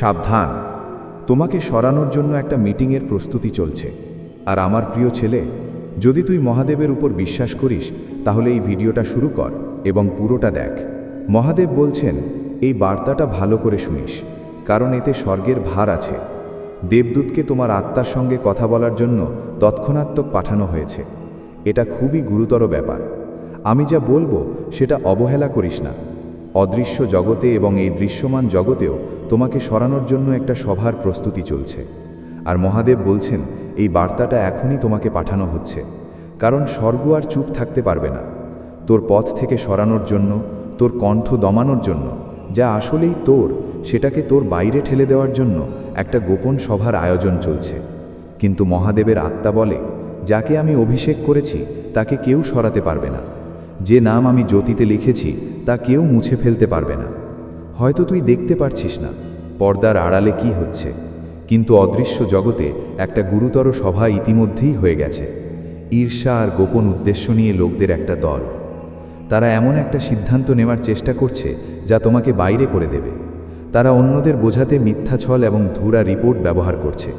সাবধান। তোমাকে সরানোর জন্য একটা মিটিংয়ের প্রস্তুতি চলছে। আর আমার প্রিয় ছেলে, যদি তুই মহাদেবের উপর বিশ্বাস করিস, তাহলে এই ভিডিওটা শুরু কর এবং পুরোটা দেখ। মহাদেব বলছেন, এই বার্তাটা ভালো করে শুনিস, কারণ এতে স্বর্গের ভার আছে। দেবদূতকে তোমার আত্মার সঙ্গে কথা বলার জন্য তৎক্ষণাত্মক পাঠানো হয়েছে। এটা খুবই গুরুতর ব্যাপার। আমি যা বলব, সেটা অবহেলা করিস না। অদৃশ্য জগতে এবং এই দৃশ্যমান জগতেও তোমাকে সরানোর জন্য একটা সভার প্রস্তুতি চলছে। আর মহাদেব বলছেন, এই বার্তাটা এখনই তোমাকে পাঠানো হচ্ছে। কারণ স্বর্গ আর চুপ থাকতে পারবে না। তোর পথ থেকে সরানোর জন্য, তোর কণ্ঠ দমানোর জন্য, যা আসলেই তোর, সেটাকে তোর বাইরে ঠেলে দেওয়ার জন্য একটা গোপন সভার আয়োজন চলছে। কিন্তু মহাদেবের আত্মা বলে, যাকে আমি অভিষেক করেছি, তাকে কেউ সরাতে পারবে না। যে নাম আমি জ্যোতিতে লিখেছি, তা কেউ মুছে ফেলতে পারবে না। হয়তো তুই দেখতে পারছিস না, পর্দার আড়ালে কি হচ্ছে। কিন্তু অদৃশ্য জগতে একটা গুরুতর সভা ইতিমধ্যেই হয়ে গেছে। ঈর্ষা আর গোপন উদ্দেশ্য নিয়ে লোকদের একটা দল। তারা এমন একটা সিদ্ধান্ত নেওয়ার চেষ্টা করছে যা তোমাকে বাইরে করে দেবে। তারা অন্যদের বোঝাতে মিথ্যা ছল এবং ধুরা রিপোর্ট ব্যবহার করছে,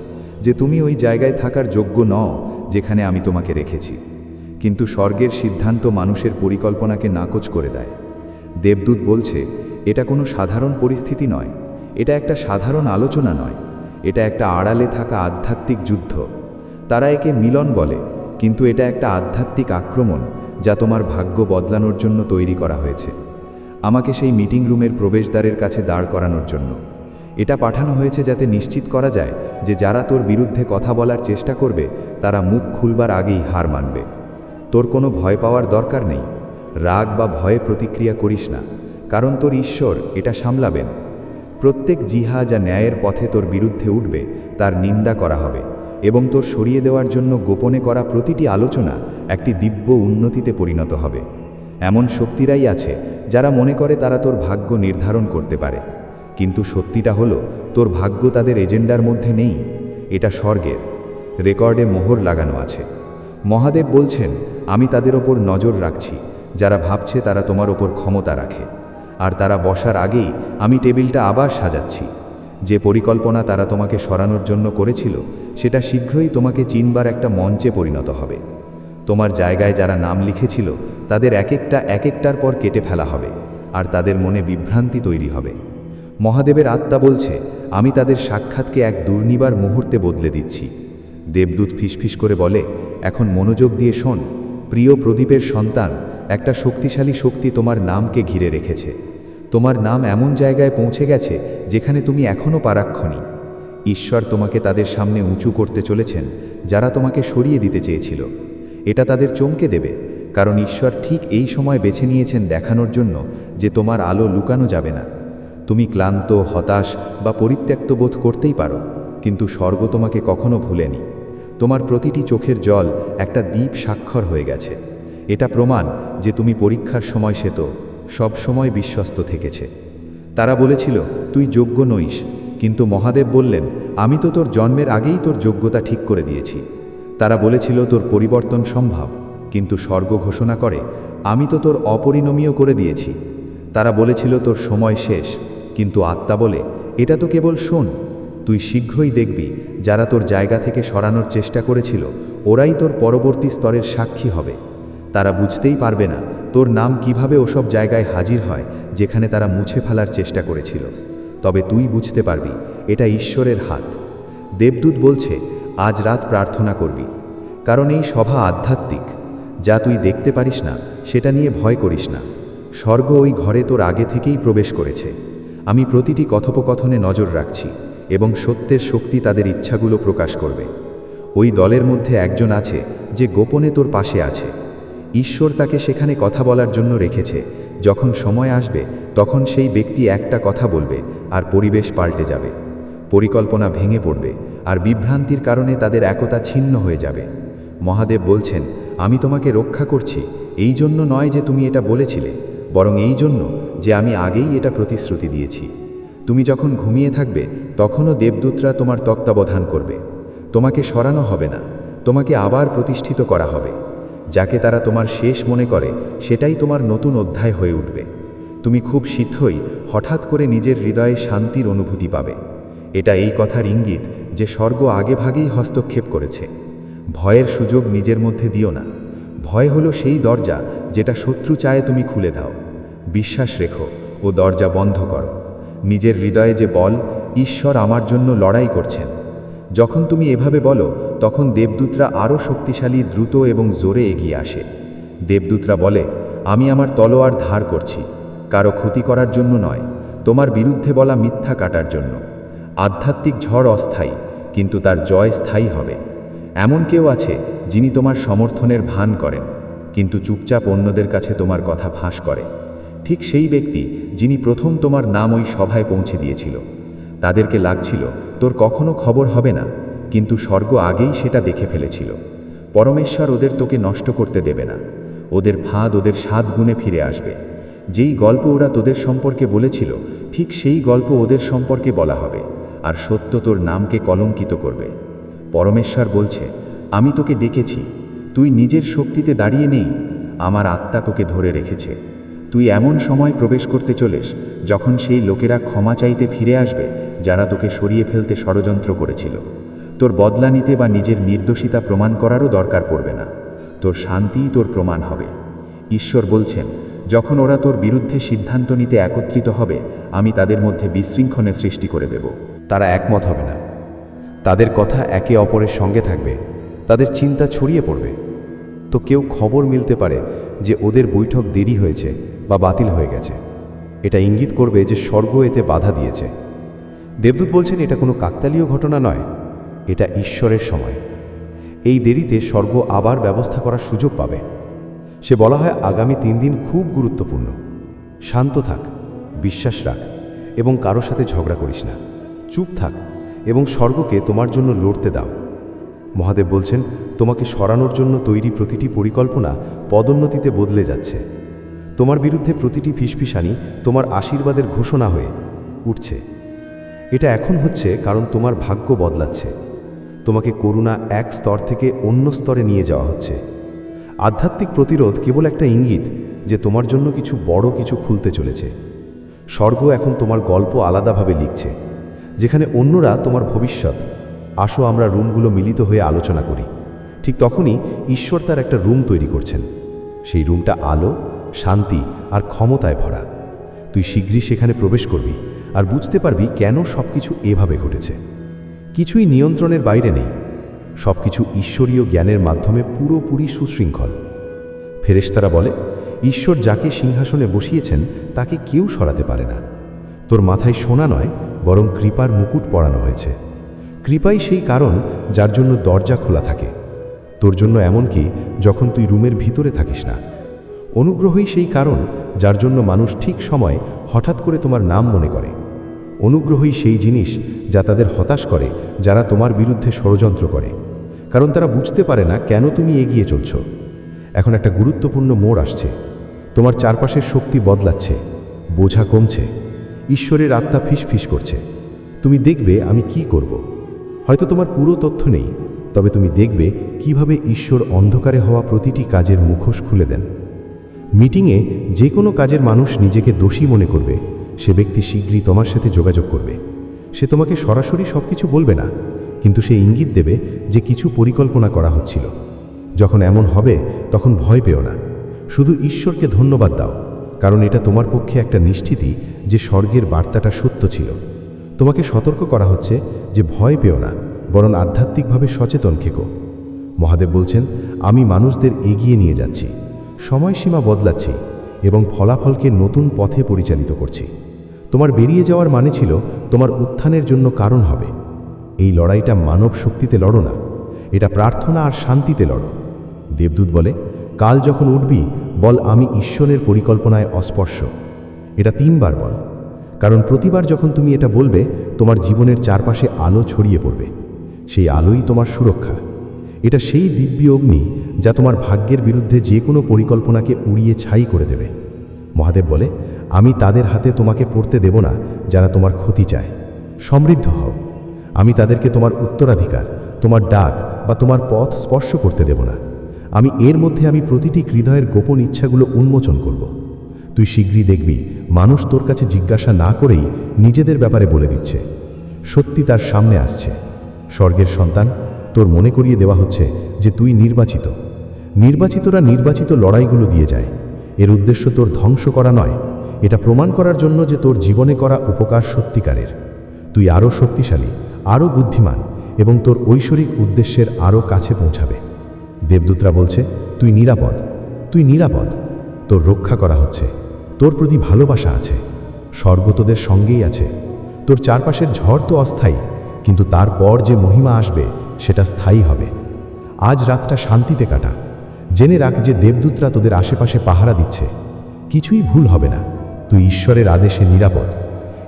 যে তুমি ওই জায়গায় থাকার যোগ্য নও যেখানে আমি তোমাকে রেখেছি। কিন্তু স্বর্গের সিদ্ধান্ত মানুষের পরিকল্পনাকে নাকচ করে দেয়। দেবদূত বলছে এটা কোনো সাধারণ পরিস্থিতি নয়। এটা একটা সাধারণ আলোচনা নয়। এটা একটা আড়ালে থাকা আধ্যাত্মিক যুদ্ধ। তারা একে মিলন বলে, কিন্তু এটা একটা আধ্যাত্মিক আক্রমণ যা তোমার ভাগ্য বদলানোর জন্য তৈরি করা হয়েছে। আমাকে সেই মিটিং রুমের প্রবেশদ্বারের কাছে দাঁড় করানোর জন্য। এটা পাঠানো হয়েছে যাতে নিশ্চিত করা যায় যে যারা তোর বিরুদ্ধে কথা বলার চেষ্টা করবে, তারা মুখ খুলবার আগেই হার মানবে। তোর কোনো ভয় পাওয়ার দরকার নেই। রাগ বা ভয়ে প্রতিক্রিয়া করিস না। কারণ তোর ঈশ্বর এটা সামলাবেন। প্রত্যেক জিহা যা ন্যায়ের পথে তোর বিরুদ্ধে উঠবে, তার নিন্দা করা হবে এবং তোর সরিয়ে দেওয়ার জন্য গোপনে করা প্রতিটি আলোচনা একটি দিব্য উন্নতিতে পরিণত হবে। এমন শক্তিরাই আছে যারা মনে করে তারা তোর ভাগ্য নির্ধারণ করতে পারে। কিন্তু সত্যিটা হলো, তোর ভাগ্য তাদের এজেন্ডার মধ্যে নেই, এটা স্বর্গের। রেকর্ডে মোহর লাগানো আছে। মহাদেব বলছেন, আমি তাদের ওপর নজর রাখছি, যারা ভাবছে তারা তোমার ওপর ক্ষমতা রাখে। আর তারা বসার আগেই আমি টেবিলটা আবার সাজাচ্ছি। যে পরিকল্পনা তারা তোমাকে সরানোর জন্য করেছিল, সেটা শীঘ্রই তোমাকে চিনবার একটা মঞ্চে পরিণত হবে। তোমার জায়গায় যারা নাম লিখেছিল, তাদের এক একটা এক একটার পর কেটে ফেলা হবে, আর তাদের মনে বিভ্রান্তি তৈরি হবে। মহাদেবের আত্মা বলছে, আমি তাদের সাক্ষাৎকে এক দুর্নিবার মুহূর্তে বদলে দিচ্ছি। দেবদূত ফিসফিস করে বলে, এখন মনোযোগ দিয়ে শোন, প্রিয় প্রদীপের সন্তান একটা শক্তিশালী শক্তি তোমার নামকে ঘিরে রেখেছে। তোমার নাম এমন জায়গায় পৌঁছে গেছে যেখানে তুমি এখনও পারাক্ষণী। ঈশ্বর তোমাকে তাদের সামনে উঁচু করতে চলেছেন, যারা তোমাকে সরিয়ে দিতে চেয়েছিল। এটা তাদের চমকে দেবে, কারণ ঈশ্বর ঠিক এই সময় বেছে নিয়েছেন দেখানোর জন্য যে তোমার আলো লুকানো যাবে না। তুমি ক্লান্ত, হতাশ বা পরিত্যক্ত বোধ করতেই পারো, কিন্তু স্বর্গ তোমাকে কখনো ভুলেনি। তোমার প্রতিটি চোখের জল একটা দ্বীপ স্বাক্ষর হয়ে গেছে। এটা প্রমাণ যে তুমি পরীক্ষার সময় সে তো সব সময় বিশ্বস্ত থেকেছে। তারা বলেছিল, তুই যোগ্য নইস। কিন্তু মহাদেব বললেন, আমি তো তোর জন্মের আগেই তোর যোগ্যতা ঠিক করে দিয়েছি। তারা বলেছিল, তোর পরিবর্তন সম্ভব। কিন্তু স্বর্গ ঘোষণা করে, আমি তো তোর অপরিণমীয় করে দিয়েছি। তারা বলেছিল, তোর সময় শেষ। কিন্তু আত্মা বলে, এটা তো কেবল শোন, তুই শীঘ্রই দেখবি, যারা তোর জায়গা থেকে সরানোর চেষ্টা করেছিল, ওরাই তোর পরবর্তী স্তরের সাক্ষী হবে। তারা বুঝতেই পারবে না তোর নাম কীভাবে ওসব জায়গায় হাজির হয়, যেখানে তারা মুছে ফেলার চেষ্টা করেছিল। তবে তুই বুঝতে পারবি, এটা ঈশ্বরের হাত। দেবদূত বলছে, আজ রাত প্রার্থনা করবি। কারণ এই সভা আধ্যাত্মিক। যা তুই দেখতে পারিস না, সেটা নিয়ে ভয় করিস না। স্বর্গ ওই ঘরে তোর আগে থেকেই প্রবেশ করেছে। আমি প্রতিটি কথোপকথনে নজর রাখছি, এবং সত্যের শক্তি তাদের ইচ্ছাগুলো প্রকাশ করবে। ওই দলের মধ্যে একজন আছে, যে গোপনে তোর পাশে আছে। ঈশ্বর তাকে সেখানে কথা বলার জন্য রেখেছে। যখন সময় আসবে, তখন সেই ব্যক্তি একটা কথা বলবে, আর পরিবেশ পাল্টে যাবে। পরিকল্পনা ভেঙে পড়বে, আর বিভ্রান্তির কারণে তাদের একতা ছিন্ন হয়ে যাবে। মহাদেব বলছেন, আমি তোমাকে রক্ষা করছি, এই জন্য নয় যে তুমি এটা বলেছিলে, বরং এই জন্য যে আমি আগেই এটা প্রতিশ্রুতি দিয়েছি। তুমি যখন ঘুমিয়ে থাকবে, তখনও দেবদূতরা তোমার তত্ত্বাবধান করবে। তোমাকে সরানো হবে না, তোমাকে আবার প্রতিষ্ঠিত করা হবে। যাকে তারা তোমার শেষ মনে করে, সেটাই তোমার নতুন অধ্যায় হয়ে উঠবে। তুমি খুব শীঘ্রই হঠাৎ করে নিজের হৃদয়ে শান্তির অনুভূতি পাবে। এটা এই কথার ইঙ্গিত যে স্বর্গ আগেভাগেই হস্তক্ষেপ করেছে। ভয়ের সুযোগ নিজের মধ্যে দিও না। ভয় হলো সেই দরজা যেটা শত্রু চায় তুমি খুলে দাও। বিশ্বাস রেখো ও দরজা বন্ধ করো। নিজের হৃদয়ে যে বল, ঈশ্বর আমার জন্য লড়াই করছেন। যখন তুমি এভাবে বলো তখন দেবদূতরা আরও শক্তিশালী, দ্রুত এবং জোরে এগিয়ে আসে। দেবদূতরা বলে, আমি আমার তলোয়ার ধার করছি। কারও ক্ষতি করার জন্য নয়। তোমার বিরুদ্ধে বলা মিথ্যা কাটার জন্য। আধ্যাত্মিক ঝড় অস্থায়ী, কিন্তু তার জয় স্থায়ী হবে। এমন কেউ আছে, যিনি তোমার সমর্থনের ভান করেন, কিন্তু চুপচাপ অন্যদের কাছে তোমার কথা ফাঁস করে। ঠিক সেই ব্যক্তি, যিনি প্রথম তোমার নাম ওই সভায় পৌঁছে দিয়েছিল। তাদেরকে লাগছিল, তোর কখনো খবর হবে না। কিন্তু স্বর্গ আগেই সেটা দেখে ফেলেছিল। পরমেশ্বর ওদের তোকে নষ্ট করতে দেবে না। ওদের ফাঁদ ওদের সাত গুণে ফিরে আসবে। যেই গল্প ওরা তোদের সম্পর্কে বলেছিল, ঠিক সেই গল্প ওদের সম্পর্কে বলা হবে, আর সত্য তোর নামকে কলঙ্কিত করবে। পরমেশ্বর বলছে, আমি তোকে ডেকেছি। তুই নিজের শক্তিতে দাঁড়িয়ে নেই। আমার আত্মা তোকে ধরে রেখেছে। তুই এমন সময় প্রবেশ করতে চলেস, যখন সেই লোকেরা ক্ষমা চাইতে ফিরে আসবে, যারা তোকে সরিয়ে ফেলতে ষড়যন্ত্র করেছিল। তোর বদলা নিতে বা নিজের নির্দোষিতা প্রমাণ করারও দরকার পড়বে না। তোর শান্তিই তোর প্রমাণ হবে। ঈশ্বর বলছেন, যখন ওরা তোর বিরুদ্ধে সিদ্ধান্ত নিতে একত্রিত হবে, আমি তাদের মধ্যে বিশৃঙ্খলে সৃষ্টি করে দেব। তারা একমত হবে না। তাদের কথা একে অপরের সঙ্গে থাকবে। তাদের চিন্তা ছড়িয়ে পড়বে। তো কেউ খবর মিলতে পারে যে ওদের বৈঠক দেরি হয়েছে বা বাতিল হয়ে গেছে। এটা ইঙ্গিত করবে যে স্বর্গ এতে বাধা দিয়েছে। দেবদূত বলছেন, এটা কোনো কাকতালীয় ঘটনা নয়। এটা ঈশ্বরের সময়। এই দেরিতে স্বর্গ আবার ব্যবস্থা করার সুযোগ পাবে। সে বলা হয় আগামী তিন দিন খুব গুরুত্বপূর্ণ। শান্ত থাক, বিশ্বাস রাখ এবং কারও সাথে ঝগড়া করিস না। চুপ থাক এবং স্বর্গকে তোমার জন্য লড়তে দাও। মহাদেব বলছেন, তোমাকে সরানোর জন্য তৈরি প্রতিটি পরিকল্পনা পদোন্নতিতে বদলে যাচ্ছে। তোমার বিরুদ্ধে প্রতিটি ফিসফিসানি তোমার আশীর্বাদের ঘোষণা হয়ে উঠছে। এটা এখন হচ্ছে কারণ তোমার ভাগ্য বদলাচ্ছে। তোমাকে করুণা এক স্তর থেকে অন্য স্তরে নিয়ে যাওয়া হচ্ছে। আধ্যাত্মিক প্রতিরোধ কেবল একটা ইঙ্গিত যে তোমার জন্য কিছু বড় কিছু খুলতে চলেছে। স্বর্গ এখন তোমার গল্প আলাদাভাবে লিখছে, যেখানে অন্যরা তোমার ভবিষ্যৎ। আসো আমরা রুমগুলো মিলিত হয়ে আলোচনা করি। ঠিক তখনই ঈশ্বর তার একটা রুম তৈরি করছেন। সেই রুমটা আলো, শান্তি আর ক্ষমতায় ভরা। তুই শীঘ্রই সেখানে প্রবেশ করবি আর বুঝতে পারবি কেন সব কিছু এভাবে ঘটেছে। কিছুই নিয়ন্ত্রণের বাইরে নেই। সব কিছু ঈশ্বরীয় জ্ঞানের মাধ্যমে পুরোপুরি সুশৃঙ্খল। ফেরেশতারা বলে, ঈশ্বর যাকে সিংহাসনে বসিয়েছেন, তাকে কেউ সরাতে পারে না। তোর মাথায় সোনা নয়, বরং কৃপার মুকুট পরানো হয়েছে। কৃপাই সেই কারণ যার জন্য দরজা খোলা থাকে। তোর জন্য এমনকি যখন তুই রুমের ভিতরে থাকিস না? অনুগ্রহই সেই কারণ যার জন্য মানুষ ঠিক সময় হঠাৎ করে তোমার নাম মনে করে। অনুগ্রহই সেই জিনিস যা তাদের হতাশ করে, যারা তোমার বিরুদ্ধে ষড়যন্ত্র করে। কারণ তারা বুঝতে পারে না কেন তুমি এগিয়ে চলছ। এখন একটা গুরুত্বপূর্ণ মোড় আসছে। তোমার চারপাশের শক্তি বদলাচ্ছে, বোঝা কমছে। ঈশ্বরের আত্মা ফিসফিস করছে। তুমি দেখবে আমি কি করব। হয়তো তোমার পুরো তথ্য নেই, তবে তুমি দেখবে কীভাবে ঈশ্বর অন্ধকারে হওয়া প্রতিটি কাজের মুখোশ খুলে দেন। মিটিংয়ে যে কোনো কাজের মানুষ নিজেকে দোষী মনে করবে সে ব্যক্তি শীঘ্রই তোমার সাথে যোগাযোগ করবে। সে তোমাকে সরাসরি সব কিছু বলবে না, কিন্তু সে ইঙ্গিত দেবে যে কিছু পরিকল্পনা করা হচ্ছিল। যখন এমন হবে, তখন ভয় পেও না। শুধু ঈশ্বরকে ধন্যবাদ দাও, কারণ এটা তোমার পক্ষে একটা নিশ্চিতি যে স্বর্গের বার্তাটা সত্য ছিল। তোমাকে সতর্ক করা হচ্ছে যে ভয় পেও না, বরং আধ্যাত্মিকভাবে সচেতন খেকো মহাদেব বলছেন, আমি মানুষদের এগিয়ে নিয়ে যাচ্ছি। সময়সীমা বদলাচ্ছি। এবং ফলাফলকে নতুন পথে পরিচালিত করছি। তোমার বেরিয়ে যাওয়ার মানে ছিল তোমার উত্থানের জন্য কারণ হবে। এই লড়াইটা মানব শক্তিতে লড়ো না। এটা প্রার্থনা আর শান্তিতে লড়ো। দেবদূত বলে, কাল যখন উঠবি, বল আমি ঈশ্বরের পরিকল্পনায় অস্পর্শ। এটা তিনবার বল। কারণ প্রতিবার যখন তুমি এটা বলবে, তোমার জীবনের চারপাশে আলো ছড়িয়ে পড়বে। সেই আলোই তোমার সুরক্ষা। এটা সেই দিব্য অগ্নি যা তোমার ভাগ্যের বিরুদ্ধে যে কোনো পরিকল্পনাকে উড়িয়ে ছাই করে দেবে। মহাদেব বলে, আমি তাদের হাতে তোমাকে পড়তে দেব না, যারা তোমার ক্ষতি চায়। সমৃদ্ধ হও। আমি তাদেরকে তোমার উত্তরাধিকার, তোমার ডাক বা তোমার পথ স্পর্শ করতে দেব না। আমি এর মধ্যে আমি প্রতিটি হৃদয়ের গোপন ইচ্ছাগুলো উন্মোচন করব। তুই শীঘ্রই দেখবি, মানুষ তোর কাছে জিজ্ঞাসা না করেই নিজেদের ব্যাপারে বলে দিচ্ছে। সত্যি তার সামনে আসছে। স্বর্গের সন্তান তোর মনে করিয়ে দেওয়া হচ্ছে যে তুই নির্বাচিত। নির্বাচিতরা নির্বাচিত লড়াইগুলো দিয়ে যায়। এর উদ্দেশ্য তোর ধ্বংস করা নয়। এটা প্রমাণ করার জন্য যে তোর জীবনে করা উপকার সত্যিকারের। তুই আরও শক্তিশালী, আরও বুদ্ধিমান এবং তোর ঐশ্বরিক উদ্দেশ্যের আরও কাছে পৌঁছাবে। দেবদূতরা বলছে, তুই নিরাপদ তুই নিরাপদ। তোর রক্ষা করা হচ্ছে। তোর প্রতি ভালোবাসা আছে। স্বর্গ তোদের সঙ্গেই আছে। তোর চারপাশের ঝড় তো অস্থায়ী, কিন্তু তারপর যে মহিমা আসবে সেটা স্থায়ী হবে। আজ রাতটা শান্তিতে কাটা। জেনে রাখ যে দেবদূতরা তোদের আশেপাশে পাহারা দিচ্ছে। কিছুই ভুল হবে না। তুই ঈশ্বরের আদেশে নিরাপদ।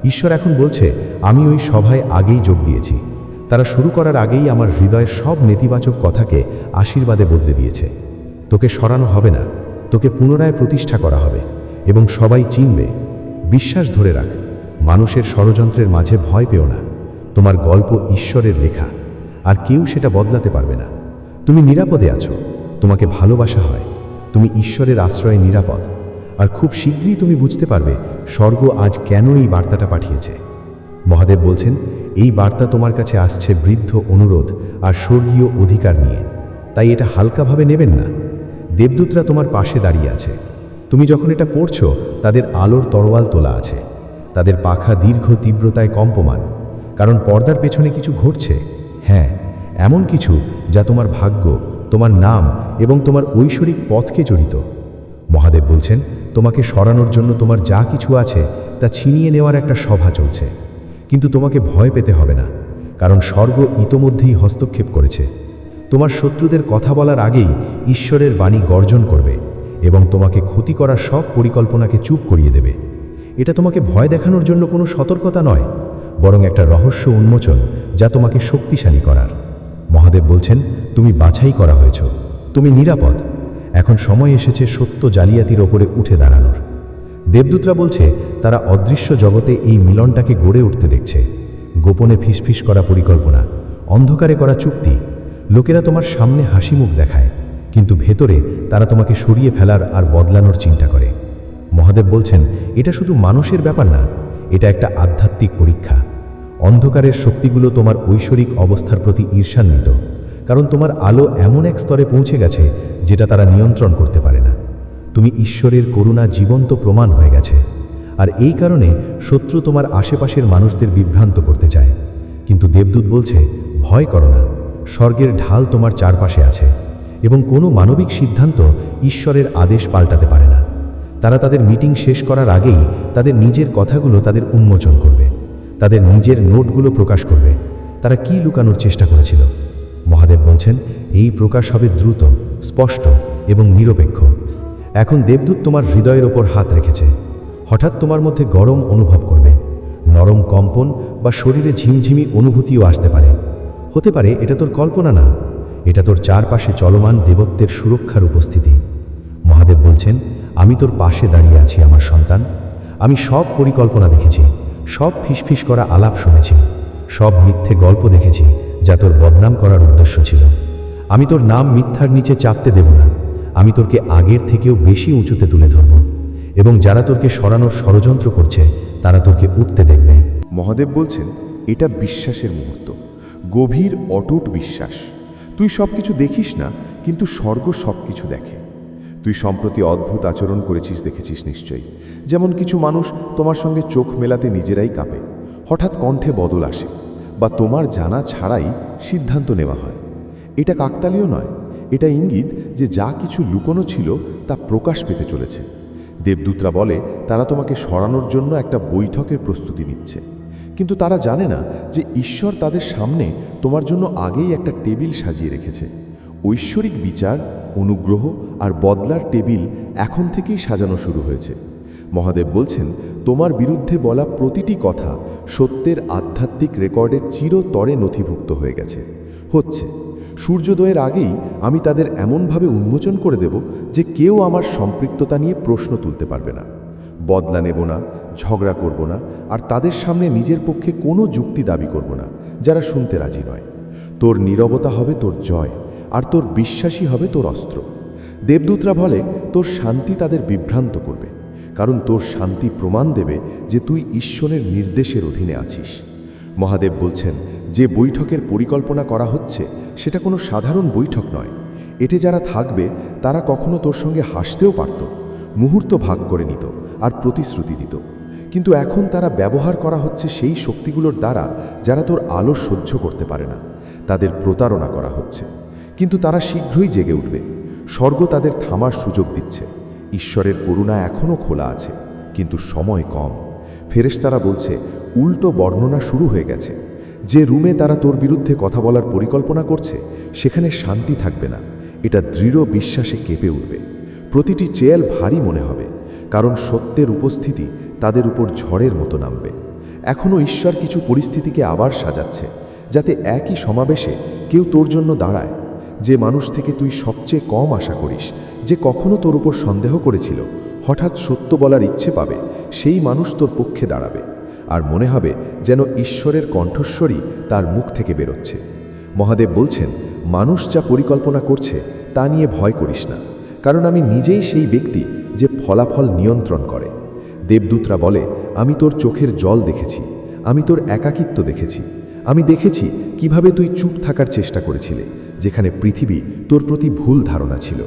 ঈশ্বর এখন বলছে, আমি ওই সভায় আগেই যোগ দিয়েছি। তারা শুরু করার আগেই আমার হৃদয়ের সব নেতিবাচক কথাকে আশীর্বাদে বদলে দিয়েছে। তোকে সরানো হবে না। তোকে পুনরায় প্রতিষ্ঠা করা হবে এবং সবাই চিনবে। বিশ্বাস ধরে রাখ। মানুষের ষড়যন্ত্রের মাঝে ভয় পেও না। তোমার গল্প ঈশ্বরের লেখা। আর কেউ সেটা বদলাতে পারবে না। তুমি নিরাপদে আছো। তোমাকে ভালোবাসা হয়। তুমি ঈশ্বরের আশ্রয়ে নিরাপদ। আর খুব শীঘ্রই তুমি বুঝতে পারবে স্বর্গ আজ কেন এই বার্তাটা পাঠিয়েছে। মহাদেব বলছেন, এই বার্তা তোমার কাছে আসছে বৃদ্ধ অনুরোধ আর স্বর্গীয় অধিকার নিয়ে। তাই এটা হালকাভাবে নেবেন না। দেবদূতরা তোমার পাশে দাঁড়িয়ে আছে। তুমি যখন এটা পড়ছো, তাদের আলোর তরোয়াল তোলা আছে। তাদের পাখা দীর্ঘ তীব্রতায় কম্পমান। কারণ পর্দার পেছনে কিছু ঘটছে। হ্যাঁ এমন কিছু যা তোমার ভাগ্য, তোমার নাম এবং তোমার ঐশ্বরিক পথকে জড়িত। মহাদেব বলছেন, তোমাকে সরানোর জন্য তোমার যা কিছু আছে তা ছিনিয়ে নেওয়ার একটা সভা চলছে। কিন্তু তোমাকে ভয় পেতে হবে না, কারণ স্বর্গ ইতোমধ্যেই হস্তক্ষেপ করেছে। তোমার শত্রুদের কথা বলার আগেই ঈশ্বরের বাণী গর্জন করবে এবং তোমাকে ক্ষতি করার সব পরিকল্পনাকে চুপ করিয়ে দেবে। এটা তোমাকে ভয় দেখানোর জন্য কোনো সতর্কতা নয়, বরং একটা রহস্য উন্মোচন যা তোমাকে শক্তিশালী করার। মহাদেব বলছেন, তুমি বাছাই করা হয়েছ, তুমি নিরাপদ। এখন সময় এসেছে সত্য জালিয়াতির ওপরে উঠে দাঁড়ানোর। দেবদূতরা বলছে, তারা অদৃশ্য জগতে এই মিলনটাকে গড়ে উঠতে দেখছে। গোপনে ফিসফিস করা পরিকল্পনা, অন্ধকারে করা চুক্তি। লোকেরা তোমার সামনে হাসি মুখ দেখায়, কিন্তু ভেতরে তারা তোমাকে সরিয়ে ফেলার আর বদলানোর চিন্তা করে। মহাদেব বলছেন, এটা শুধু মানুষের ব্যাপার না, এটা একটা আধ্যাত্মিক পরীক্ষা। অন্ধকারের শক্তিগুলো তোমার ঐশ্বরিক অবস্থার প্রতি ঈর্ষান্বিত, কারণ তোমার আলো এমন এক স্তরে পৌঁছে গেছে যেটা তারা নিয়ন্ত্রণ করতে পারে না। তুমি ঈশ্বরের করুণা জীবন্ত প্রমাণ হয়ে গেছে। আর এই কারণে শত্রু তোমার আশেপাশের মানুষদের বিভ্রান্ত করতে চায়। কিন্তু দেবদূত বলছে, ভয় করো না, স্বর্গের ঢাল তোমার চারপাশে আছে এবং কোনো মানবিক সিদ্ধান্ত ঈশ্বরের আদেশ পাল্টাতে পারে না। তারা তাদের মিটিং শেষ করার আগেই তাদের নিজের কথাগুলো তাদের উন্মোচন করবে। তাদের নিজের নোটগুলো প্রকাশ করবে। তারা কি লুকানোর চেষ্টা করেছিল? মহাদেব বলছেন, এই প্রকাশ হবে দ্রুত, স্পষ্ট এবং নিরপেক্ষ। এখন দেবদূত তোমার হৃদয়ের ওপর হাত রেখেছে। হঠাৎ তোমার মধ্যে গরম অনুভব করবে। নরম কম্পন বা শরীরে ঝিমঝিমি অনুভূতিও আসতে পারে। হতে পারে এটা তোর কল্পনা না। এটা তোর চারপাশে চলমান দেবত্বের সুরক্ষার উপস্থিতি। মহাদেব বলছেন আমি তোর পাশে দাঁড়িয়ে আছি, আমার সন্তান। আমি সব পরিকল্পনা দেখেছি, সব ফিসফিস করা আলাপ শুনেছি, সব মিথ্যে গল্প দেখেছি যা তোর বদনাম করার উদ্দেশ্য ছিল। আমি তোর নাম মিথ্যার নিচে চাপতে দেব না। আমি তোরকে আগের থেকেও বেশি উঁচুতে তুলে ধরব এবং যারা তোরকে সরানোর ষড়যন্ত্র করছে, তারা তোরকে উঠতে দেখবে। মহাদেব বলছেন, এটা বিশ্বাসের মুহূর্ত। গভীর, অটুট বিশ্বাস। তুই সব কিছু দেখিস না, কিন্তু স্বর্গ সব কিছু দেখে। তুই সম্প্রতি অদ্ভুত আচরণ করেছিস, দেখেছিস নিশ্চয়ই। যেমন কিছু মানুষ তোমার সঙ্গে চোখ মেলাতে নিজেরাই কাঁপে, হঠাৎ কণ্ঠে বদল আসে, বা তোমার জানা ছাড়াই সিদ্ধান্ত নেওয়া হয়। এটা কাকতালীয় নয়, এটা ইঙ্গিত যে যা কিছু লুকোনো ছিল তা প্রকাশ পেতে চলেছে। দেবদূতরা বলে, তারা তোমাকে সরানোর জন্য একটা বৈঠকের প্রস্তুতি নিচ্ছে। কিন্তু তারা জানে না যে ঈশ্বর তাদের সামনে তোমার জন্য আগেই একটা টেবিল সাজিয়ে রেখেছে। ঐশ্বরিক বিচার, অনুগ্রহ আর বদলার টেবিল এখন থেকেই সাজানো শুরু হয়েছে। মহাদেব বলছেন, তোমার বিরুদ্ধে বলা প্রতিটি কথা সত্যের আধ্যাত্মিক রেকর্ডে চিরতরে নথিভুক্ত হয়ে গেছে। হচ্ছে, সূর্যোদয়ের আগেই আমি তাদের এমনভাবে উন্মোচন করে দেব যে কেউ আমার সম্পৃক্ততা নিয়ে প্রশ্ন তুলতে পারবে না। বদলা নেব না, ঝগড়া করব না, আর তাদের সামনে নিজের পক্ষে কোনো যুক্তি দাবি করব না, যারা শুনতে রাজি নয়। তোর নীরবতা হবে তোর জয়। আর তোর বিশ্বাসী হবে তোর অস্ত্র। দেবদূতরা বলে, তোর শান্তি তাদের বিভ্রান্ত করবে, কারণ তোর শান্তি প্রমাণ দেবে যে তুই ঈশ্বরের নির্দেশের অধীনে আছিস। মহাদেব বলছেন, যে বৈঠকের পরিকল্পনা করা হচ্ছে, সেটা কোনো সাধারণ বৈঠক নয়। এতে যারা থাকবে, তারা কখনো তোর সঙ্গে হাসতেও পারত, মুহূর্ত ভাগ করে নিত আর প্রতিশ্রুতি দিত। কিন্তু এখন তারা ব্যবহার করা হচ্ছে সেই শক্তিগুলোর দ্বারা, যারা তোর আলো সহ্য করতে পারে না। তাদের প্রতারণা করা হচ্ছে। কিন্তু তারা শীঘ্রই জেগে উঠবে। স্বর্গ তাদের থামার সুযোগ দিচ্ছে। ঈশ্বরের করুণা এখনও খোলা আছে, কিন্তু সময় কম। ফেরেশতারা বলছে, উল্টো বর্ণনা শুরু হয়ে গেছে। যে রুমে তারা তোর বিরুদ্ধে কথা বলার পরিকল্পনা করছে, সেখানে শান্তি থাকবে না। এটা দৃঢ় বিশ্বাসে কেঁপে উঠবে। প্রতিটি চেয়াল ভারী মনে হবে, কারণ সত্যের উপস্থিতি তাদের উপর ঝড়ের মতো নামবে। এখনও ঈশ্বর কিছু পরিস্থিতিকে আবার সাজাচ্ছে, যাতে একই সমাবেশে কেউ তোর জন্য দাঁড়ায়। যে মানুষ থেকে তুই সবচেয়ে কম আশা করিস, যে কখনো তোর উপর সন্দেহ করেছিল, হঠাৎ সত্য বলার ইচ্ছে পাবে, সেই মানুষ তোর পক্ষে দাঁড়াবে, আর মনে হবে যেন ঈশ্বরের কণ্ঠস্বরই তার মুখ থেকে বেরোচ্ছে। মহাদেব বলছেন, মানুষ যা পরিকল্পনা করছে, তা নিয়ে ভয় করিস না, কারণ আমি নিজেই সেই ব্যক্তি যে ফলাফল নিয়ন্ত্রণ করে। দেবদূতরা বলে, আমি তোর চোখের জল দেখেছি, আমি তোর একাকিত্ব দেখেছি, আমি দেখেছি কীভাবে তুই চুপ থাকার চেষ্টা করেছিলে যেখানে পৃথিবী তোর প্রতি ভুল ধারণা ছিল।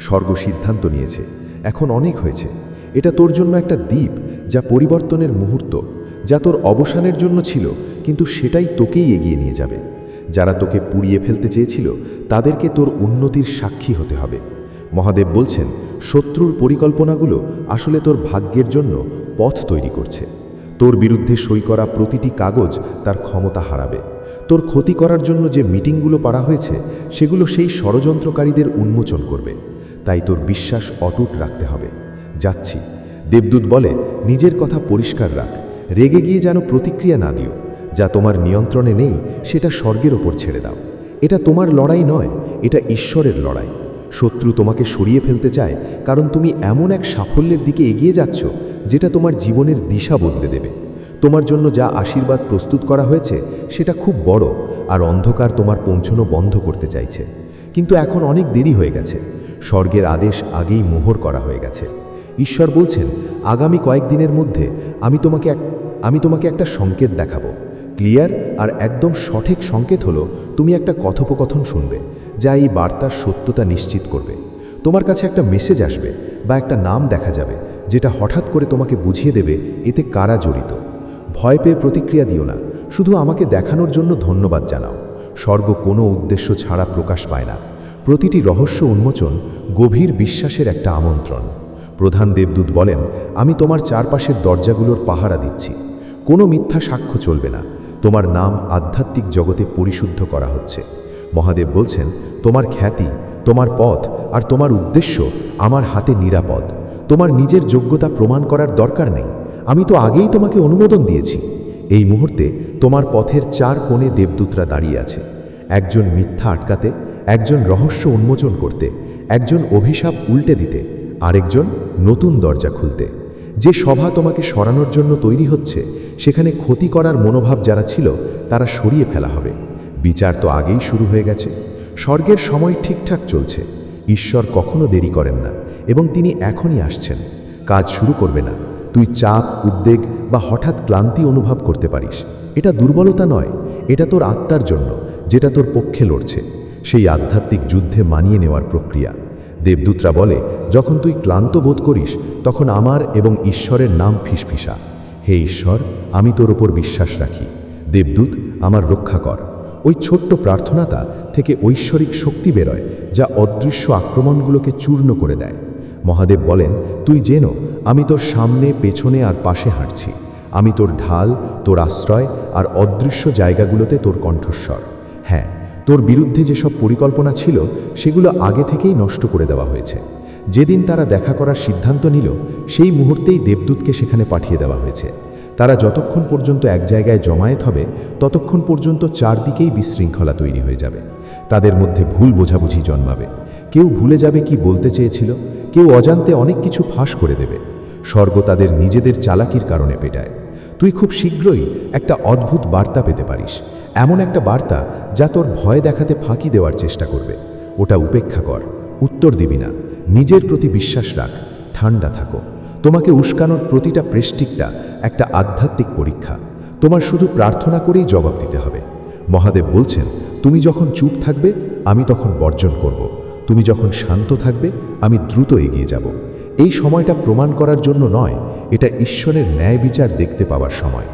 স্বর্গ সিদ্ধান্ত নিয়েছে। এখন অনেক হয়েছে। এটা তোর জন্য একটা দ্বীপ যা পরিবর্তনের মুহূর্ত, যা তোর অবসানের জন্য ছিল, কিন্তু সেটাই তোকেই এগিয়ে নিয়ে যাবে। যারা তোকে পুড়িয়ে ফেলতে চেয়েছিল, তাদেরকে তোর উন্নতির সাক্ষী হতে হবে। মহাদেব বলছেন, শত্রুর পরিকল্পনাগুলো আসলে তোর ভাগ্যের জন্য পথ তৈরি করছে। তোর বিরুদ্ধে সই করা প্রতিটি কাগজ তার ক্ষমতা হারাবে। তোর ক্ষতি করার জন্য যে মিটিংগুলো পারা হয়েছে, সেগুলো সেই ষড়যন্ত্রকারীদের উন্মোচন করবে। তাই তোর বিশ্বাস অটুট রাখতে হবে। যাচ্ছি। দেবদূত বলে, নিজের কথা পরিষ্কার রাখ। রেগে গিয়ে যেন প্রতিক্রিয়া না দিও। যা তোমার নিয়ন্ত্রণে নেই, সেটা স্বর্গের ওপর ছেড়ে দাও। এটা তোমার লড়াই নয়, এটা ঈশ্বরের লড়াই। শত্রু তোমাকে সরিয়ে ফেলতে চায়, কারণ তুমি এমন এক সাফল্যের দিকে এগিয়ে যাচ্ছ, যেটা তোমার জীবনের দিশা বদলে দেবে। তোমার জন্য যা আশীর্বাদ প্রস্তুত করা হয়েছে, সেটা খুব বড় আর অন্ধকার তোমার পৌঁছনো বন্ধ করতে চাইছে। কিন্তু এখন অনেক দেরি হয়ে গেছে। স্বর্গের আদেশ আগেই মোহর করা হয়ে গেছে। ঈশ্বর বলছেন, আগামী কয়েকদিনের মধ্যে আমি তোমাকে এক, আমি তোমাকে একটা সংকেত দেখাবো। ক্লিয়ার আর একদম সঠিক সংকেত হলো, তুমি একটা কথোপকথন শুনবে। যা এই বার্তার সত্যতা নিশ্চিত করবে। তোমার কাছে একটা মেসেজ আসবে বা একটা নাম দেখা যাবে, যেটা হঠাৎ করে তোমাকে বুঝিয়ে দেবে এতে কারা জড়িত। ভয় পেয়ে প্রতিক্রিয়া দিও না, শুধু আমাকে দেখানোর জন্য ধন্যবাদ জানাও। স্বর্গ কোনো উদ্দেশ্য ছাড়া প্রকাশ পায় না। প্রতিটি রহস্য উন্মোচন গভীর বিশ্বাসের একটা আমন্ত্রণ। প্রধান দেবদূত বলেন, আমি তোমার চারপাশের দরজাগুলোর পাহারা দিচ্ছি। কোনো মিথ্যা সাক্ষ্য চলবে না। তোমার নাম আধ্যাত্মিক জগতে পরিশুদ্ধ করা হচ্ছে। মহাদেব বলছেন, তোমার খ্যাতি, তোমার পথ আর তোমার উদ্দেশ্য আমার হাতে নিরাপদ। তোমার নিজের যোগ্যতা প্রমাণ করার দরকার নেই। আমি তো আগেই তোমাকে অনুমোদন দিয়েছি। এই মুহূর্তে তোমার পথের চার কোণে দেবদূতরা দাঁড়িয়ে আছে। একজন মিথ্যা আটকাতে, একজন রহস্য উন্মোচন করতে, একজন অভিশাপ উল্টে দিতে, আরেকজন নতুন দরজা খুলতে। যে সভা তোমাকে সরানোর জন্য তৈরি হচ্ছে, সেখানে ক্ষতি করার মনোভাব যারা ছিল, তারা সরিয়ে ফেলা হবে। বিচার তো আগেই শুরু হয়ে গেছে। স্বর্গের সময় ঠিকঠাক চলছে। ঈশ্বর কখনো দেরি করেন না এবং তিনি এখনই আসছেন। কাজ শুরু করবে না। তুই চাপ, উদ্বেগ বা হঠাৎ ক্লান্তি অনুভব করতে পারিস। এটা দুর্বলতা নয়। এটা তোর আত্মার জন্য, যেটা তোর পক্ষে লড়ছে। সেই আধ্যাত্মিক যুদ্ধে মানিয়ে নেওয়ার প্রক্রিয়া। দেবদূতরা বলে, যখন তুই ক্লান্ত বোধ করিস, তখন আমার এবং ঈশ্বরের নাম ফিসফিসা। হে ঈশ্বর, আমি তোর ওপর বিশ্বাস রাখি। দেবদূত, আমার রক্ষা কর। ওই ছোট্ট প্রার্থনাটা থেকে ঐশ্বরিক শক্তি বেরোয়, যা অদৃশ্য আক্রমণগুলোকে চূর্ণ করে দেয়। মহাদেব বলেন, তুই জেন, আমি তোর সামনে, পেছনে আর পাশে হাঁটছি। আমি তোর ঢাল, তোর আশ্রয় আর অদৃশ্য জায়গাগুলোতে তোর কণ্ঠস্বর। হ্যাঁ তোর বিরুদ্ধে যেসব পরিকল্পনা ছিল, সেগুলো আগে থেকেই নষ্ট করে দেওয়া হয়েছে। যেদিন তারা দেখা করার সিদ্ধান্ত নিল, সেই মুহূর্তেই দেবদূতকে সেখানে পাঠিয়ে দেওয়া হয়েছে। তারা যতক্ষণ পর্যন্ত এক জায়গায় জমায়েত হবে, ততক্ষণ পর্যন্ত চারদিকেই বিশৃঙ্খলা তৈরি হয়ে যাবে। তাদের মধ্যে ভুল বোঝাবুঝি জন্মাবে। কেউ ভুলে যাবে কি বলতে চেয়েছিল, কেউ অজান্তে অনেক কিছু ফাঁস করে দেবে। স্বর্গ তাদের নিজেদের চালাকির কারণে পেটায়। তুই খুব শীঘ্রই একটা অদ্ভুত বার্তা পেতে পারিস। এমন একটা বার্তা যা তোর ভয় দেখাতে ফাঁকি দেওয়ার চেষ্টা করবে। ওটা উপেক্ষা কর, উত্তর দিবি না। নিজের প্রতি বিশ্বাস রাখ ঠান্ডা থাকো। তোমাকে উস্কানোর প্রতিটা প্রেষ্টিকটা একটা আধ্যাত্মিক পরীক্ষা। তোমার শুধু প্রার্থনা করেই জবাব দিতে হবে। মহাদেব বলছেন, তুমি যখন চুপ থাকবে, আমি তখন বর্জন করব। তুমি যখন শান্ত থাকবে, আমি দ্রুত এগিয়ে যাব। এই সময়টা প্রমাণ করার জন্য নয়, এটা ঈশ্বরের ন্যায় বিচার দেখতে পাওয়ার সময়।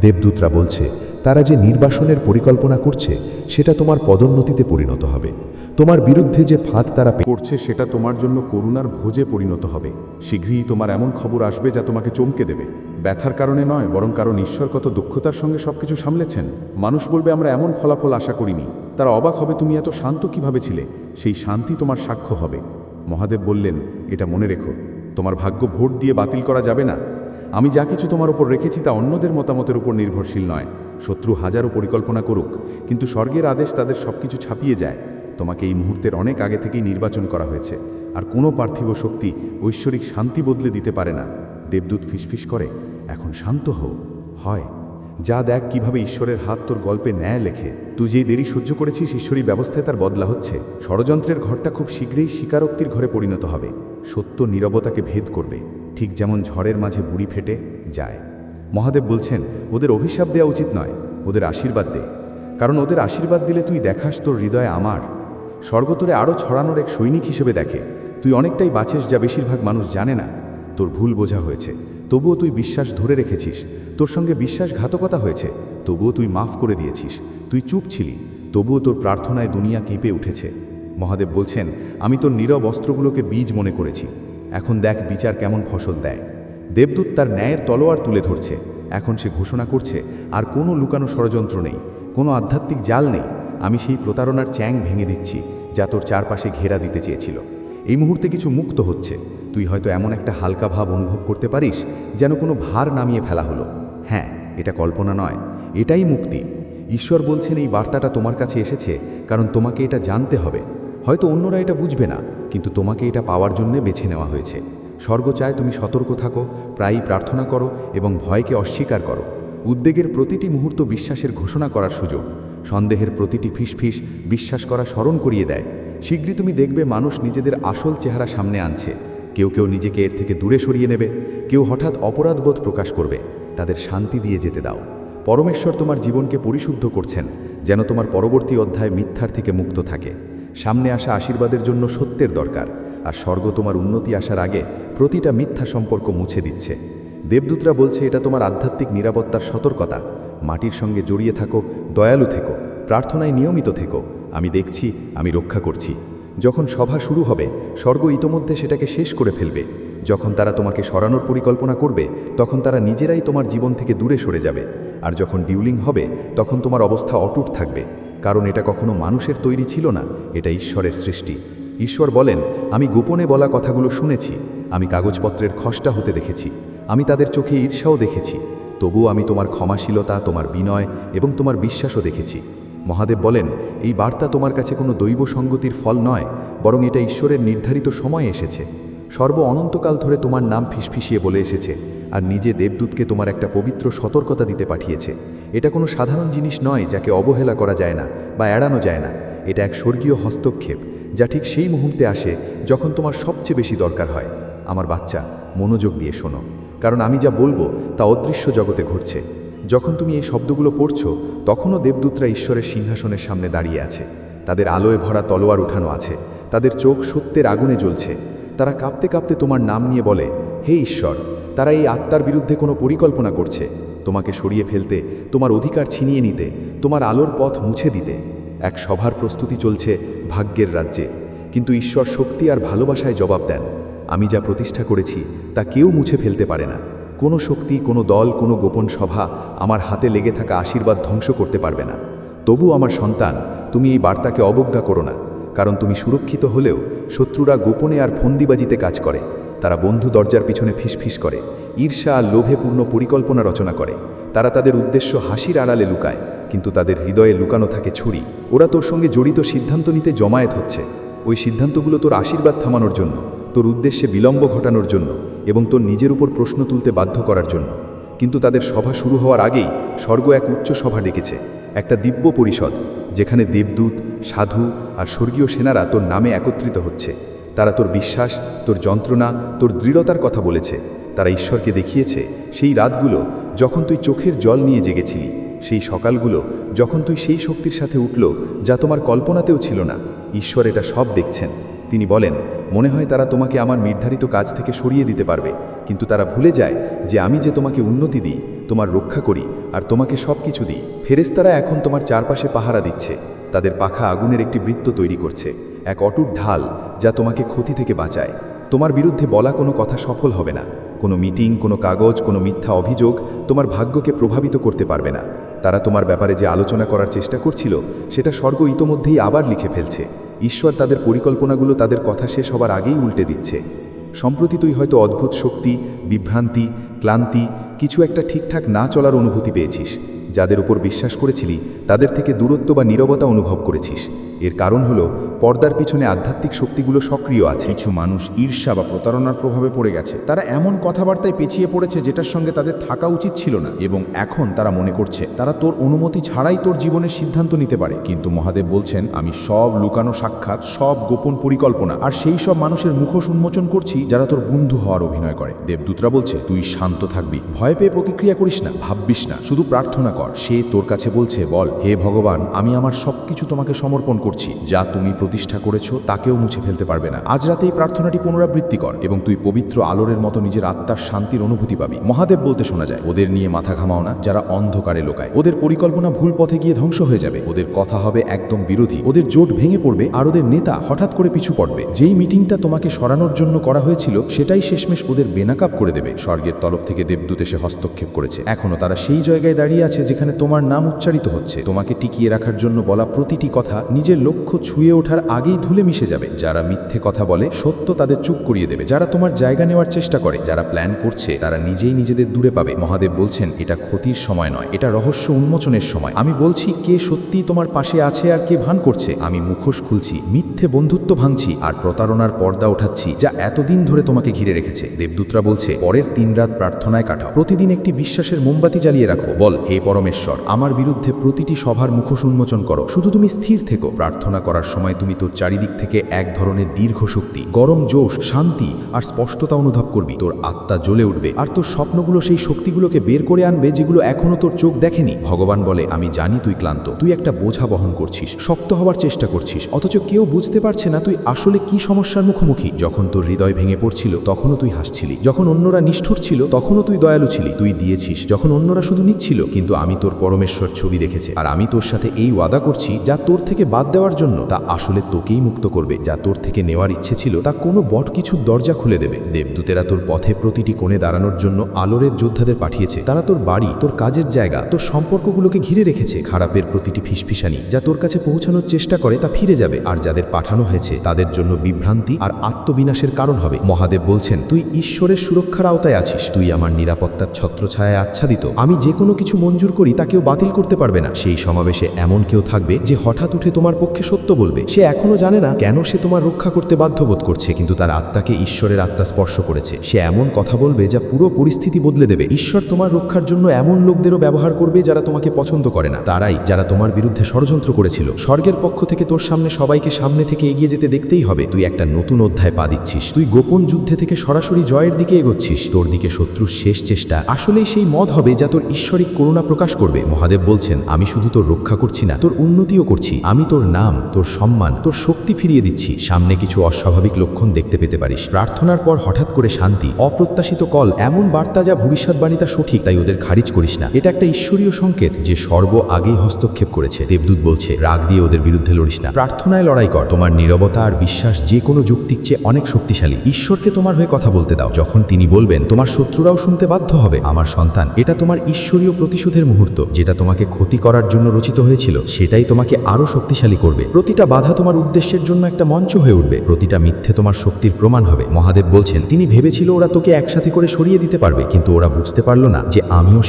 দেবদূতরা বলছে তারা যে নির্বাসনের পরিকল্পনা করছে, সেটা তোমার পদোন্নতিতে পরিণত হবে। তোমার বিরুদ্ধে যে ফাঁদ তারা করছে, সেটা তোমার জন্য করুণার ভোজে পরিণত হবে। শীঘ্রই তোমার এমন খবর আসবে যা তোমাকে চমকে দেবে। ব্যথার কারণে নয়, বরং কারণ ঈশ্বর কত দক্ষতার সঙ্গে সবকিছু সামলেছেন। মানুষ বলবে, আমরা এমন ফলাফল আশা করিনি। তারা অবাক হবে, তুমি এত শান্ত কীভাবে ছিলে? সেই শান্তি তোমার সাক্ষ্য হবে। মহাদেব বললেন, এটা মনে রেখো। তোমার ভাগ্য ভোট দিয়ে বাতিল করা যাবে না। আমি যা কিছু তোমার উপর রেখেছি তা অন্যদের মতামতের উপর নির্ভরশীল নয়। শত্রু হাজারো পরিকল্পনা করুক, কিন্তু স্বর্গের আদেশ তাদের সবকিছু ছাপিয়ে যায়। তোমাকে এই মুহূর্তের অনেক আগে থেকেই নির্বাচন করা হয়েছে। আর কোনো পার্থিব শক্তি ঐশ্বরিক শান্তি বদলে দিতে পারে না। দেবদূত ফিসফিস করে, এখন শান্ত হও। হয়। যা দেখ কীভাবে ঈশ্বরের হাত তোর গল্পে ন্যায় লেখে। তুই যেই দেরি সহ্য করেছিস, ঈশ্বরী ব্যবস্থায় তার বদলা হচ্ছে। ষড়যন্ত্রের ঘরটা খুব শীঘ্রই স্বীকারোক্তির ঘরে পরিণত হবে। সত্য নীরবতাকে ভেদ করবে। ঠিক যেমন ঝড়ের মাঝে বুড়ি ফেটে যায়। মহাদেব বলছেন, ওদের অভিশাপ দেওয়া উচিত নয়, ওদের আশীর্বাদ দে। কারণ ওদের আশীর্বাদ দিলে তুই দেখাস তোর হৃদয় আমার। স্বর্গ তোরে আরও ছড়ানোর এক সৈনিক হিসেবে দেখে। তুই অনেকটাই বাঁচিস যা বেশিরভাগ মানুষ জানে না। তোর ভুল বোঝা হয়েছে। তবুও তুই বিশ্বাস ধরে রেখেছিস। তোর সঙ্গে বিশ্বাসঘাতকতা হয়েছে। তবুও তুই মাফ করে দিয়েছিস। তুই চুপ ছিলি। তবুও তোর প্রার্থনায় দুনিয়া কেঁপে উঠেছে। মহাদেব বলছেন, আমি তোর নীরব অস্ত্রগুলোকে বীজ মনে করেছি। এখন দেখ বিচার কেমন ফসল দেয়। দেবদূত তার ন্যায়ের তলোয়ার তুলে ধরছে। এখন সে ঘোষণা করছে, আর কোনো লুকানো ষড়যন্ত্র নেই, কোনো আধ্যাত্মিক জাল নেই। আমি সেই প্রতারণার চ্যাং ভেঙে দিচ্ছি, যা তোর চারপাশে ঘেরা দিতে চেয়েছিল। এই মুহূর্তে কিছু মুক্ত হচ্ছে। তুই হয়তো এমন একটা হালকা ভাব অনুভব করতে পারিস, যেন কোনো ভার নামিয়ে ফেলা হলো। হ্যাঁ এটা কল্পনা নয়, এটাই মুক্তি। ঈশ্বর বলছেন এই বার্তাটা তোমার কাছে এসেছে, কারণ তোমাকে এটা জানতে হবে। হয়তো অন্যরা এটা বুঝবে না, কিন্তু তোমাকে এটা পাওয়ার জন্যে বেছে নেওয়া হয়েছে। স্বর্গ চায় তুমি সতর্ক থাকো, প্রায়ই প্রার্থনা করো এবং ভয়কে অস্বীকার করো। উদ্বেগের প্রতিটি মুহূর্ত বিশ্বাসের ঘোষণা করার সুযোগ। সন্দেহের প্রতিটি ফিসফিস বিশ্বাস করা স্মরণ করিয়ে দেয়। শীঘ্রই তুমি দেখবে মানুষ নিজেদের আসল চেহারা সামনে আনছে। কেউ কেউ নিজেকে এর থেকে দূরে সরিয়ে নেবে। কেউ হঠাৎ অপরাধবোধ প্রকাশ করবে। তাদের শান্তি দিয়ে যেতে দাও। পরমেশ্বর তোমার জীবনকে পরিশুদ্ধ করছেন, যেন তোমার পরবর্তী অধ্যায় মিথ্যার থেকে মুক্ত থাকে। সামনে আসা আশীর্বাদের জন্য সত্যের দরকার, আর স্বর্গ তোমার উন্নতি আসার আগে প্রতিটা মিথ্যা সম্পর্ক মুছে দিচ্ছে। দেবদূতরা বলছে, এটা তোমার আধ্যাত্মিক নিরাপত্তার সতর্কতা। মাটির সঙ্গে জড়িয়ে থাকো, দয়ালু থেকো, প্রার্থনায় নিয়মিত থেকো। আমি দেখছি, আমি রক্ষা করছি। যখন সভা শুরু হবে, স্বর্গ ইতোমধ্যে সেটাকে শেষ করে ফেলবে। যখন তারা তোমাকে সরানোর পরিকল্পনা করবে, তখন তারা নিজেরাই তোমার জীবন থেকে দূরে সরে যাবে। আর যখন ডিউলিং হবে, তখন তোমার অবস্থা অটুট থাকবে। কারণ এটা কখনো মানুষের তৈরি ছিল না, এটা ঈশ্বরের সৃষ্টি। ঈশ্বর বলেন, আমি গোপনে বলা কথাগুলো শুনেছি, আমি কাগজপত্রের খসটা হতে দেখেছি, আমি তাদের চোখে ঈর্ষাও দেখেছি, তবুও আমি তোমার ক্ষমাশীলতা, তোমার বিনয় এবং তোমার বিশ্বাসও দেখেছি। মহাদেব বলেন, এই বার্তা তোমার কাছে কোনো দৈব সঙ্গতির ফল নয়, বরং এটা ঈশ্বরের নির্ধারিত সময় এসেছে। সর্ব অনন্তকাল ধরে তোমার নাম ফিসফিসিয়ে বলে এসেছে, আর নিজে দেবদূতকে তোমার একটা পবিত্র সতর্কতা দিতে পাঠিয়েছে। এটা কোনো সাধারণ জিনিস নয় যাকে অবহেলা করা যায় না বা এড়ানো যায় না। এটা এক স্বর্গীয় হস্তক্ষেপ, যা ঠিক সেই মুহূর্তে আসে যখন তোমার সবচেয়ে বেশি দরকার হয়। আমার বাচ্চা, মনোযোগ দিয়ে শোনো, কারণ আমি যা বলব তা অদৃশ্য জগতে ঘটছে। যখন তুমি এই শব্দগুলো পড়ছ, তখনও দেবদূতরা ঈশ্বরের সিংহাসনের সামনে দাঁড়িয়ে আছে। তাদের আলোয় ভরা তলোয়ার উঠানো আছে, তাদের চোখ সত্যের আগুনে জ্বলছে। তারা কাঁপতে কাঁপতে তোমার নাম নিয়ে বলে, হে ঈশ্বর, তারা এই আত্মার বিরুদ্ধে কোনো পরিকল্পনা করছে। তোমাকে সরিয়ে ফেলতে, তোমার অধিকার ছিনিয়ে নিতে, তোমার আলোর পথ মুছে দিতে। এক সভার প্রস্তুতি চলছে ভাগ্যের রাজ্যে। কিন্তু ঈশ্বর শক্তি আর ভালোবাসায় জবাব দেন, আমি যা প্রতিষ্ঠা করেছি, তা কেউ মুছে ফেলতে পারে না। কোনো শক্তি, কোনো দল, কোনো গোপন সভা আমার হাতে লেগে থাকা আশীর্বাদ ধ্বংস করতে পারবে না। তবু আমার সন্তান, তুমি এই বার্তাকে অবজ্ঞা করো না। কারণ তুমি সুরক্ষিত হলেও শত্রুরা গোপনে আর ফন্দিবাজিতে কাজ করে। তারা বন্ধু দরজার পিছনে ফিসফিস করে, ঈর্ষা আর লোভেপূর্ণ পরিকল্পনা রচনা করে। তারা তাদের উদ্দেশ্য হাসির আড়ালে লুকায়, কিন্তু তাদের হৃদয়ে লুকানো থাকে ছুরি। ওরা তোর সঙ্গে জড়িত সিদ্ধান্ত নিতে জমায়েত হচ্ছে। ওই সিদ্ধান্তগুলো তোর আশীর্বাদ থামানোর জন্য, তোর উদ্দেশ্যে বিলম্ব ঘটানোর জন্য এবং তোর নিজের উপর প্রশ্ন তুলতে বাধ্য করার জন্য। কিন্তু তাদের সভা শুরু হওয়ার আগেই স্বর্গ এক উচ্চ সভা ডেকেছে, একটা দিব্য পরিষদ, যেখানে দেবদূত, সাধু আর স্বর্গীয় সেনারা তোর নামে একত্রিত হচ্ছে। তারা তোর বিশ্বাস, তোর যন্ত্রণা, তোর দৃঢ়তার কথা বলেছে। তারা ঈশ্বরকে দেখিয়েছে, সেই রাতগুলো যখন তুই চোখের জল নিয়ে জেগেছিলি, সেই সকালগুলো যখন তুই সেই শক্তির সাথে উঠল, যা তোমার কল্পনাতেও ছিল না, ঈশ্বর এটা সব দেখছেন। তিনি বলেন, মনে হয় তারা তোমাকে আমার নির্ধারিত কাজ থেকে সরিয়ে দিতে পারবে, কিন্তু তারা ভুলে যায় যে আমি যে তোমাকে উন্নতি দিই, তোমার রক্ষা করি আর তোমাকে সব কিছু দিই। ফেরেস্তারা এখন তোমার চারপাশে পাহারা দিচ্ছে, তাদের পাখা আগুনের একটি বৃত্ত তৈরি করছে, এক অটুট ঢাল যা তোমাকে ক্ষতি থেকে বাঁচায়। তোমার বিরুদ্ধে বলা কোনো কথা সফল হবে না, কোনো মিটিং, কোনো কাগজ, কোনো মিথ্যা অভিযোগ তোমার ভাগ্যকে প্রভাবিত করতে পারবে না। তারা তোমার ব্যাপারে যে আলোচনা করার চেষ্টা করছিল, সেটা স্বর্গ ইতোমধ্যেই আবার লিখে ফেলছে। ঈশ্বর তাদের পরিকল্পনাগুলো তাদের কথা শেষ হবার আগেই উল্টে দিচ্ছে। সম্প্রতি তুই হয়তো অদ্ভুত শক্তি, বিভ্রান্তি, ক্লান্তি, কিছু একটা ঠিকঠাক না চলার অনুভূতি পেয়েছিস, যাদের উপর বিশ্বাস করেছিলি, তাদের থেকে দূরত্ব বা নিরবতা অনুভব করেছিস। এর কারণ হলো, পর্দার পিছনে আধ্যাত্মিক শক্তিগুলো সক্রিয় আছে। কিছু মানুষ ঈর্ষা বা প্রতারণার প্রভাবে পড়ে গেছে। তারা এমন কথাবার্তায় পেছিয়ে পড়েছে যেটার সঙ্গে তাদের থাকা উচিত ছিল না। এবং এখন তারা মনে করছে, তারা তোর অনুমতি ছাড়াই তোর জীবনের সিদ্ধান্ত নিতে পারে। কিন্তু মহাদেব বলছেন, আমি সব লুকানো সাক্ষাৎ, সব গোপন পরিকল্পনা আর সেই সব মানুষের মুখোশ উন্মোচন করছি যারা তোর বন্ধু হওয়ার অভিনয় করে। দেবদূতরা বলছে, তুই শান্ত থাকবি, ভয় পেয়ে প্রতিক্রিয়া করিস না, ভাববিস না, শুধু প্রার্থনা কর। সে তোর কাছে বলছে, বল, হে ভগবান, আমি আমার সবকিছু তোমাকে সমর্পণ করছি। যা তুমি প্রতিষ্ঠা করেছ তাকেও মুছে ফেলতে পারবে না। আজ রাতে এই প্রার্থনাটি পুনরাবৃত্তি কর এবং তুই পবিত্র আলোরের মতো নিজের আত্মার শান্তির অনুভূতি পাবি। মহাদেব বলতে শোনা যায়, ওদের নিয়ে মাথা ঘামাও না, যারা অন্ধকারে লোকায়। ওদের পরিকল্পনা ভুল পথে গিয়ে ধ্বংস হয়ে যাবে। ওদের কথা হবে একদম বিরোধী। ওদের জোট ভেঙে পড়বে আর ওদের নেতা হঠাৎ করে পিছু পড়বে। যেই মিটিংটা তোমাকে সরানোর জন্য করা হয়েছিল, সেটাই শেষমেশ ওদের বেনাকাপ করে দেবে। স্বর্গের তরফ থেকে দেবদূত এসে হস্তক্ষেপ করেছে। এখনও তারা সেই জায়গায় দাঁড়িয়ে আছে যেখানে তোমার নাম উচ্চারিত হচ্ছে। তোমাকে টিকিয়ে রাখার জন্য বলা প্রতিটি কথা নিজের লক্ষ্য ছুঁয়ে ওঠার আগেই ধুলে মিশে যাবে। যারা মিথ্যে কথা বলে, সত্য তাদের চুপ করিয়ে দেবে। যারা তোমার জায়গা নেওয়ার চেষ্টা করে, যারা প্ল্যান করছে, তারা নিজেই নিজেদের দূরে পাবে। মহাদেব বলছেন, এটা ক্ষতির সময় নয়, এটা রহস্য উন্মোচনের সময়। আমি বলছি, কে সত্যি তোমার পাশে আছে আর কে ভান করছে? আমি মুখোশ খুলছি, মিথ্যে বন্ধুত্ব ভাঙছি আর প্রতারণার পর্দা ওঠাচ্ছি যা এতদিন ধরে তোমাকে ঘিরে রেখেছে। দেবদূতরা বলছে, পরের তিন রাত প্রার্থনায় কাটাও। প্রতিদিন একটি বিশ্বাসের মোমবাতি জ্বালিয়ে রাখো। বল, হে পরমেশ্বর, আমার বিরুদ্ধে প্রতিটি সভার মুখোশ উন্মোচন করো। শুধু তুমি স্থির থেকো প্রার্থনা করার সময় তুমি তোর চারিদিক থেকে এক ধরনের দীর্ঘ শক্তি, গরম জোশ, শান্তি আর স্পষ্টতা অনুভব করবি। তোর আত্মা জ্বলে উঠবে আর তোর স্বপ্নগুলো সেই শক্তিগুলোকে বের করে আনবে যেগুলো এখনও তোর চোখ দেখেনি। ভগবান বলে, আমি জানি তুই ক্লান্ত, তুই একটা বোঝা বহন করছিস, শক্ত হবার চেষ্টা করছিস, অথচ কেউ বুঝতে পারছে না তুই আসলে কি সমস্যার মুখোমুখি। যখন তোর হৃদয় ভেঙে পড়ছিল, তখনও তুই হাসছিলি। যখন অন্যরা নিষ্ঠুর ছিল, তখনও তুই দয়ালু ছিলি। তুই দিয়েছিস, যখন অন্যরা শুধু নিচ্ছিল, কিন্তু আমি তোর পরমেশ্বর ছবি দেখেছি। আর আমি তোর সাথে এই ওয়াদা করছি যা তোর থেকে বাদ দেওয়ার জন্য। তা আসলে তোকেই মুক্ত করবে, যা তোর থেকে নেওয়ার ইচ্ছে ছিল। তা কোনো বট কিছুর দরজা খুলে দেবে। দেবদূতেরা তোর পথে প্রতিটি কোণে দাঁড়ানোর জন্য আলোরের যোদ্ধাদের পাঠিয়েছে। তারা তোর বাড়ি, তোর কাজের জায়গা, তোর সম্পর্কগুলোকে ঘিরে রেখেছে। খারাপের প্রতিটি ফিসফিসানি যা তোর কাছে পৌঁছানোর চেষ্টা করে তা ফিরে যাবে। আর যাদের পাঠানো হয়েছে, তাদের জন্য বিভ্রান্তি আর আত্মবিনাশের কারণ হবে। মহাদেব বলছেন, তুই ঈশ্বরের সুরক্ষার আওতায় আছিস। তুই আমার নিরাপত্তার ছত্রছায়ায় আচ্ছাদিত। আমি যে কোনো কিছু মঞ্জুর করি, তা কেউ বাতিল করতে পারবে না। সেই সমাবেশে এমন কেউ থাকবে, যে হঠাৎ উঠে তোমার পক্ষে সত্য বলবে। সে এখনও জানে না কেন সে তোমার রক্ষা করতে বাধ্যবোধ করছে, কিন্তু তার আত্মাকে ঈশ্বরের আত্মা স্পর্শ করেছে। সে এমন কথা বলবে যা পুরো পরিস্থিতি বদলে দেবে। ঈশ্বর তোমার রক্ষার জন্য এমন লোকদেরও ব্যবহার করবে যারা তোমাকে পছন্দ করে না। তারাই যারা তোমার বিরুদ্ধে ষড়যন্ত্র করেছিল। স্বর্গের পক্ষ থেকে তোর সামনে সবাইকে সামনে থেকে এগিয়ে যেতে দেখতেই হবে। তুই একটা নতুন অধ্যায় পা দিচ্ছিস। তুই গোপন যুদ্ধে থেকে সরাসরি জয়ের দিকে এগোচ্ছিস। তোর দিকে শত্রুর শেষ চেষ্টা। আসলেই সেই মদ হবে যা তোর ঈশ্বরিক করুণা প্রকাশ করবে। মহাদেব বলছেন, আমি শুধু তোর রক্ষা করছি না, তোর উন্নতিও করছি। আমি তোর নাম, তোর সম্মান, তোর শক্তি ফিরিয়ে দিচ্ছি। সামনে কিছু অস্বাভাবিক লক্ষণ দেখতে পেতে পারিস। প্রার্থনার পর হঠাৎ করে শান্তি, অপ্রত্যাশিত কল, এমন বার্তা যা ভবিষ্যৎবাণীতা সঠিক, তাই ওদের খারিজ করিস না। এটা একটা ঈশ্বরীয় সংকেত যে সর্ব আগেই হস্তক্ষেপ করেছে। দেবদূত বলছে, রাগ দিয়ে ওদের বিরুদ্ধে লড়িস না। প্রার্থনায় লড়াই কর। তোমার নীরবতা আর বিশ্বাস যে কোনো যুক্তির চেয়ে অনেক শক্তিশালী। ঈশ্বরকে তোমার হয়ে কথা বলতে দাও। যখন তিনি বলবেন, তোমার শত্রুরাও শুনতে বাধ্য হবে। আমার সন্তান, এটা তোমার ঈশ্বরীয় প্রতিশোধের মুহূর্ত, যেটা তোমাকে ক্ষতি করার জন্য রচিত হয়েছিল, সেটাই তোমাকে আরও শক্তিশালী করবে। প্রতিটা বাধা তোমার উদ্দেশ্যের জন্য একটা মঞ্চ হয়ে উঠবে। প্রতিটা মিথ্যে তোমার শক্তির প্রমাণ হবে। মহাদেব বলছেন, তিনি ভেবেছিল ওরা তোকে একসাথে করে সরিয়ে দিতে পারবে, কিন্তু ওরা বুঝতে পারল না যে আমিও